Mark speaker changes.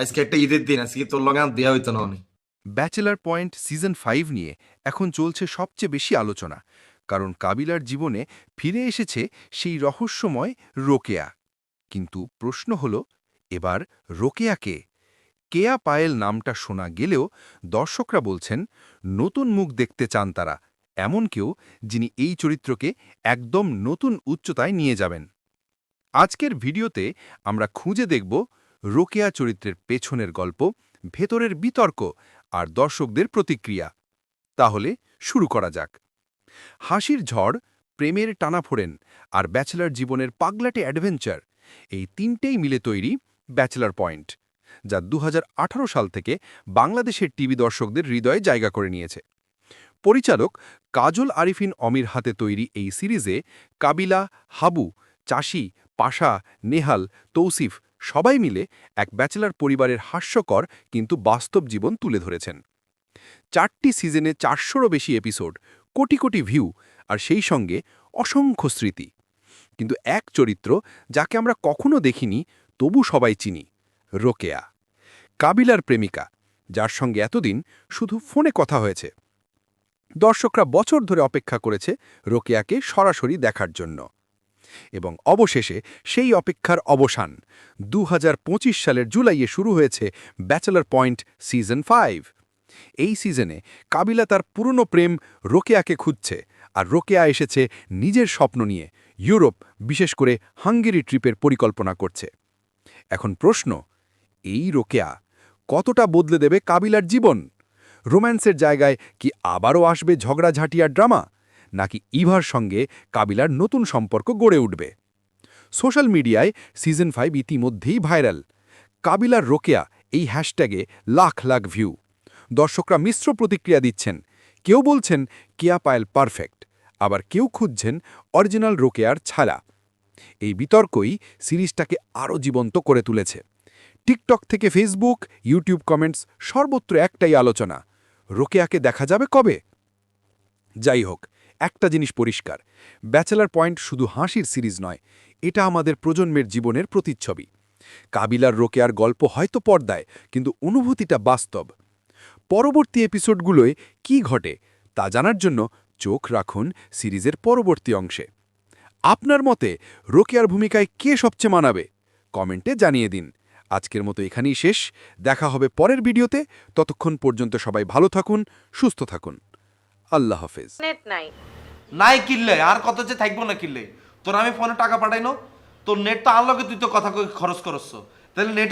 Speaker 1: আজকে একটা ঈদের দিন, আজকে তোর দেয়া হইতো না
Speaker 2: ব্যাচেলার পয়েন্ট সিজন ফাইভ নিয়ে এখন চলছে সবচেয়ে বেশি আলোচনা, কারণ কাবিলার জীবনে ফিরে এসেছে সেই রহস্যময় রোকেয়া। কিন্তু প্রশ্ন হল, এবার রোকেয়াকে? কেয়া পায়েল নামটা শোনা গেলেও দর্শকরা বলছেন, নতুন মুখ দেখতে চান তারা, এমন কেউ যিনি এই চরিত্রকে একদম নতুন উচ্চতায় নিয়ে যাবেন। আজকের ভিডিওতে আমরা খুঁজে দেখব রোকেয়া চরিত্রের পেছনের গল্প, ভেতরের বিতর্ক আর দর্শকদের প্রতিক্রিয়া। তাহলে শুরু করা যাক। হাসির ঝড়, প্রেমের টানাফোড়েন আর ব্যাচেলার জীবনের পাগলাটে অ্যাডভেঞ্চার এই তিনটেই মিলে তৈরি ব্যাচেলার পয়েন্ট, যা দু হাজার আঠারো সাল থেকে বাংলাদেশের টিভি দর্শকদের হৃদয়ে জায়গা করে নিয়েছে। পরিচালক কাজল আরিফিন অমির হাতে তৈরি এই সিরিজে কাবিলা, হাবু, চাষি পাশা, নেহাল, তৌসিফ সবাই মিলে এক ব্যাচেলার পরিবারের হাস্যকর কিন্তু বাস্তব জীবন তুলে ধরেছেন। চারটি সিজনে চারশোরও বেশি এপিসোড, কোটি কোটি ভিউ আর সেই সঙ্গে অসংখ্য স্মৃতি। কিন্তু এক চরিত্র যাকে আমরা কখনো দেখিনি, তবু সবাই চিনি, রোকেয়া। কাবিলার প্রেমিকা, যার সঙ্গে এতদিন শুধু ফোনে কথা হয়েছে। দর্শকরা বছর ধরে অপেক্ষা করেছে রোকেয়াকে সরাসরি দেখার জন্য। এবং অবশেষে সেই অপেক্ষার অবসান। দু হাজার পঁচিশ সালের জুলাইয়ে শুরু হয়েছে ব্যাচেলার পয়েন্ট সিজন ফাইভ। এই সিজনে কাবিলা তার পুরনো প্রেম রোকেয়াকে খুঁজছে আর রোকেয়া এসেছে নিজের স্বপ্ন নিয়ে ইউরোপ, বিশেষ করে হাঙ্গেরি ট্রিপের পরিকল্পনা করছে। এখন প্রশ্ন, এই রোকেয়া কতটা বদলে দেবে কাবিলার জীবন? রোম্যান্সের জায়গায় কি আবারও আসবে ঝগড়াঝাঁটি আর ড্রামা? নাকি ইভার সঙ্গে কাবিলার নতুন সম্পর্ক গড়ে উঠবে। সোশ্যাল মিডিয়ায় সিজন ফাইভ ইতিমধ্যেই ভাইরাল। কাবিলার রোকেয়া এই হ্যাশট্যাগে লাখ লাখ ভিউ। দর্শকরা মিশ্র প্রতিক্রিয়া দিচ্ছেন। কেউ বলছেন, কেয়া পায়েল পারফেক্ট। আবার কেউ খুঁজছেন, অরিজিনাল রোকেয়ার ছালা এই বিতর্কই সিরিজটাকে আরও জীবন্ত করে তুলেছে। টিকটক থেকে ফেসবুক, ইউটিউব কমেন্টস সর্বত্র একটাই আলোচনা, রোকেয়াকে দেখা যাবে কবে? যাই হোক একটা জিনিস পরিষ্কার, ব্যাচেলার পয়েন্ট শুধু হাসির সিরিজ নয়, এটা আমাদের প্রজন্মের জীবনের প্রতিচ্ছবি। কাবিলার রোকেয়ার গল্প হয়তো পর্দায়, কিন্তু অনুভূতিটা বাস্তব। পরবর্তী এপিসোডগুলোয় কি ঘটে, তা জানার জন্য চোখ রাখুন সিরিজের পরবর্তী অংশে। আপনার মতে রোকেয়ার ভূমিকায় কে সবচেয়ে মানাবে? কমেন্টে জানিয়ে দিন। আজকের মতো এখানেই শেষ, দেখা হবে পরের ভিডিওতে, ততক্ষণ পর্যন্ত সবাই ভালো থাকুন, সুস্থ থাকুন। আল্লাহ হাফেজ।
Speaker 3: নেট নাই।
Speaker 4: নাই কিনলে আর কত যে থাকব না কিনলে তোর আমি ফোনে টাকা পাঠাইনো তোর নেট তো আনলকে তুই তো কথা কই খরচ করছ তাহলে নেট